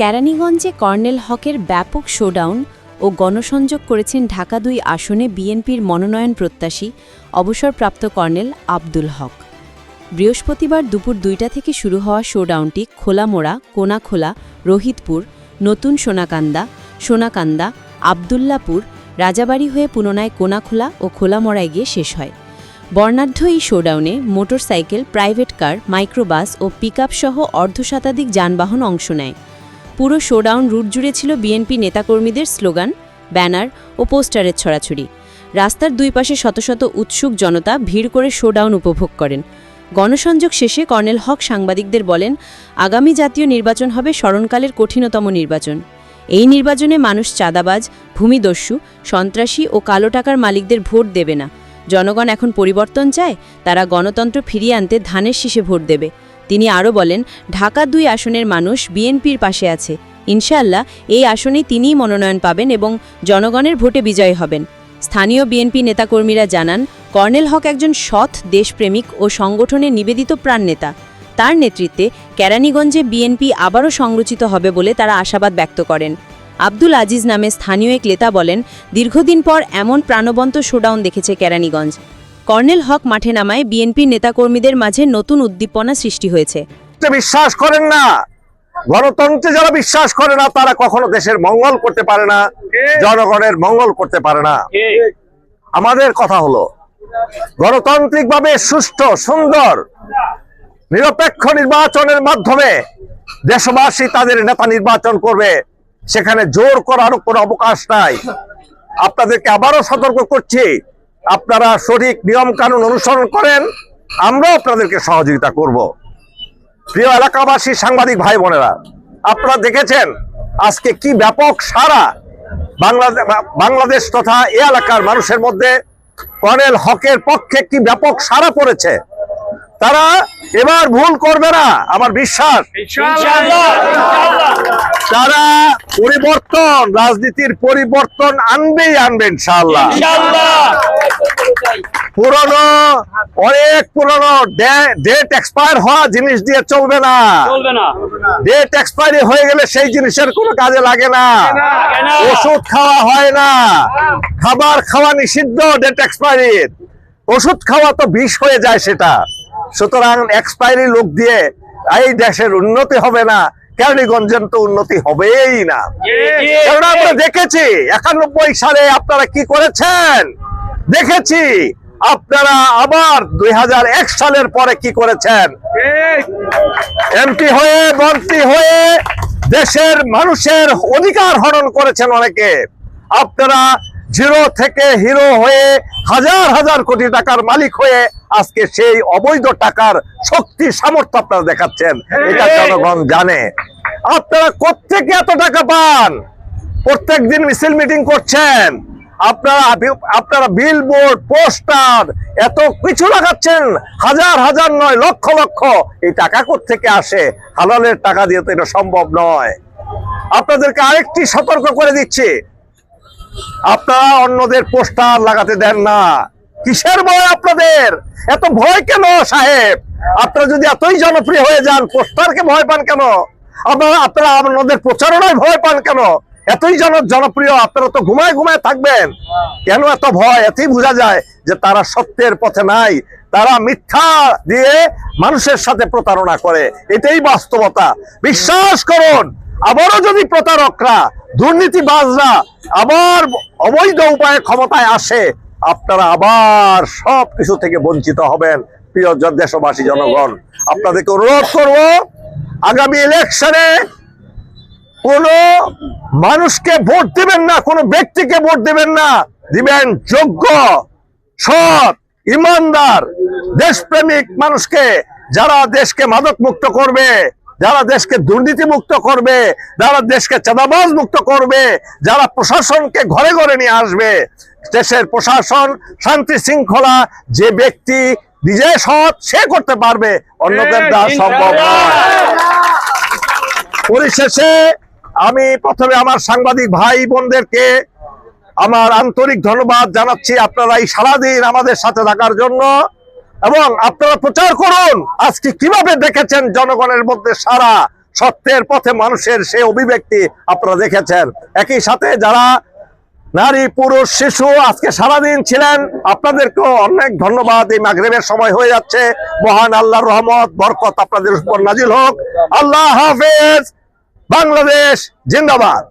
কেরানীগঞ্জে colonel হকের ব্যাপক showdown ও গণসংযোগ করেছেন ঢাকা দুই আসনে বিএনপির মনোনয়ন প্রত্যাশী অবসরপ্রাপ্ত কর্নেল আব্দুল হক। বৃহস্পতিবার দুপুর দুইটা থেকে শুরু হওয়া শোডাউনটি খোলামোড়া, কোনাখোলা, রোহিতপুর, নতুন সোনাকান্দা সোনাকান্দা, আবদুল্লাপুর, রাজাবাড়ি হয়ে পুনরায় কোনাখোলা ও খোলামোড়ায় গিয়ে শেষ হয়। বর্ণাঢ্য এই শোডাউনে মোটরসাইকেল, প্রাইভেট কার, মাইক্রোবাস ও পিকআপ সহ অর্ধশতাধিক যানবাহন অংশ নেয়। পুরো শোডাউন রুট জুড়ে ছিল বিএনপি নেতাকর্মীদের স্লোগান, ব্যানার ও পোস্টারের ছড়াছড়ি। রাস্তার দুই পাশে শত শত উৎসুক জনতা ভিড় করে শোডাউন উপভোগ করেন। গণসংযোগ শেষে কর্নেল হক সাংবাদিকদের বলেন, আগামী জাতীয় নির্বাচন হবে স্মরণকালের কঠিনতম নির্বাচন। এই নির্বাচনে মানুষ চাঁদাবাজ, ভূমিদস্যু, সন্ত্রাসী ও কালো টাকার মালিকদের ভোট দেবে না। জনগণ এখন পরিবর্তন চায়, তারা গণতন্ত্র ফিরিয়ে আনতে ধানের শীষে ভোট দেবে। তিনি আরও বলেন, ঢাকা দুই আসনের মানুষ বিএনপির পাশে আছে। ইনশাআল্লাহ, এই আসনেই তিনিই মনোনয়ন পাবেন এবং জনগণের ভোটে বিজয়ী হবেন। স্থানীয় বিএনপি নেতাকর্মীরা জানান, কর্নেল হক একজন সৎ দেশপ্রেমিক ও সংগঠনের নিবেদিত প্রাণ নেতা। তার নেতৃত্বে কেরানীগঞ্জে বিএনপি আবারও সংরচিত হবে বলে তারা আশাবাদ ব্যক্ত করেন। আব্দুল আজিজ নামে স্থানীয় এক নেতা বলেন, দীর্ঘদিন পর এমন প্রাণবন্ত শোডাউন দেখেছে কেরানীগঞ্জ। কর্নেল হক মাঠে নামায় বিএনপি নেতাকর্মীদের মাঝে নতুন উদ্দীপনা সৃষ্টি হয়েছে। বিশ্বাস করেন না। গণতন্ত্রে যারা বিশ্বাস করে না, তারা কখনো দেশের মঙ্গল করতে পারে না, জনগণের মঙ্গল করতে পারে না। আমাদের কথা হলো গণতান্ত্রিক ভাবে সুষ্ঠু, সুন্দর, নিরপেক্ষ নির্বাচনের মাধ্যমে দেশবাসী তাদের নেতা নির্বাচন করবে। সেখানে জোর করার কোনো অবকাশ নাই। আপনাদেরকে আবারও সতর্ক করছি আপনারা সঠিক নিয়ম কানুন অনুসরণ করেন, আমরাও আপনাদেরকে সহযোগিতা করব। প্রিয় এলাকাবাসী, সাংবাদিক ভাই বোনেরা, আপনারা দেখেছেন আজকে কি ব্যাপক সারা বাংলাদেশ বাংলাদেশ তথা এ এলাকার মানুষের মধ্যে কর্নেল হকের পক্ষে কি ব্যাপক সারা পড়েছে? তারা এবার ভুল করবে না, আমার বিশ্বাস। তারা পরিবর্তন, রাজনীতির পরিবর্তন আনবেই আনবেন ইনশাআল্লাহ। পুরনো অনেক পুরনো। ডেট এক্সপায়ার হওয়া জিনিস দিয়ে চলবে না। ডেট এক্সপায়ারি হয়ে গেলে সেই জিনিসের কোনো কাজে লাগে না। ওষুধ খাওয়া হয় না। খাবার খাওয়া নিষিদ্ধ ডেট এক্সপায়ারির ওষুধ খাওয়া তো বিষ হয়ে যায় সেটা। সুতরাং এক্সপায়ারি লোক দিয়ে এই দেশের উন্নতি হবে না। কেরানীগঞ্জের তো উন্নতি হবেই না। কারণ আমরা দেখেছি একানব্বই সালে আপনারা কি করেছেন? দেখেছি আপনারা আবার দুই হাজার এক সালের পরে কি করেছেন? এমপি হয়ে মন্ত্রী হয়ে দেশের মানুষের অধিকার হরণ করেছেন অনেকে। আপনারা জিরো থেকে হিরো হয়ে হাজার হাজার কোটি টাকার মালিক হয়ে আজকে সেই অবৈধ টাকার শক্তি সামর্থ্য আপনারা দেখাচ্ছেন। এটা জনগণ জানে। আপনারা কোত্থেকে এত টাকা পান? প্রত্যেক দিন মিছিল মিটিং করছেন। আপনারা আপনারা বিল বোর্ড পোস্টার এত কিছু লাগাচ্ছেন। হাজার হাজার নয়, লক্ষ লক্ষ। এই টাকা থেকে আসে? হালালের টাকা দিয়ে তো এটা সম্ভব নয়। আপনাদেরকে আরেকটি সতর্ক করে দিচ্ছি। আপনারা অন্যদের পোস্টার লাগাতে দেন না। কিসের ভয় আপনাদের? এত ভয় কেন সাহেব? আপনারা যদি এতই জনপ্রিয় হয়ে যান পোস্টারকে ভয় পান কেন? আপনারা আপনারা আপনাদের প্রচারণায় ভয় পান কেন? এতই জন জনপ্রিয়, আপনারা তো ঘুমায় ঘুমায় থাকবেন। কেন এত ভয়? এতই বোঝা যায় যে তারা সত্যের পথে নাই। তারা মিথ্যা দিয়ে মানুষের সাথে প্রতারণা করে। এটাই বাস্তবতা। বিশ্বাস করুন, আবারও যদি প্রতারকরা, দুর্নীতিবাজরা আবার অবৈধ উপায়ে ক্ষমতায় আসে, আপনারা আবার সব কিছু থেকে বঞ্চিত হবেন। প্রিয় দেশবাসী, জনগণ, আপনাদেরকে অনুরোধ করব, আগামী ইলেকশনে কোন মানুষকে ভোট দিবেন না, কোন ব্যক্তিকে ভোট দিবেন না। দিবেন যোগ্য, সৎ, ইমানদার, দেশপ্রেমিক মানুষকে, যারা দেশকে মাদক মুক্ত করবে, যারা দেশকে দুর্নীতি মুক্ত করবে, যারা দেশকে চাঁদাবাজ মুক্ত করবে, যারা প্রশাসনকে ঘরে ঘরে নিয়ে আসবে। দেশের প্রশাসন, শান্তি শৃঙ্খলা, যে ব্যক্তি নিজে সৎ, সে করতে পারবে। অন্যদের দ্বারা সম্ভব পরিশেষে আমি প্রথমে আমার সাংবাদিক ভাই বোনদেরকে আমার আন্তরিক ধন্যবাদ জানাচ্ছি আপনারা এই সারাদিন আমাদের সাথে থাকার জন্য। এবং আপনারা প্রচার করুন, আজকে কীভাবে দেখেছেন জনগণের মধ্যে সারা সত্যের পথে মানুষের সেই অভিব্যক্তি আপনারা দেখেছেন। একই সাথে যারা নারী, পুরুষ, শিশু আজকে সারাদিন ছিলেন, আপনাদেরকেও অনেক ধন্যবাদ। এই মাগরেবের সময় হয়ে যাচ্ছে। মহান আল্লাহর রহমত, বরকত আপনাদের উপর নাজিল হোক। আল্লাহ হাফেজ। বাংলাদেশ জিন্দাবাদ।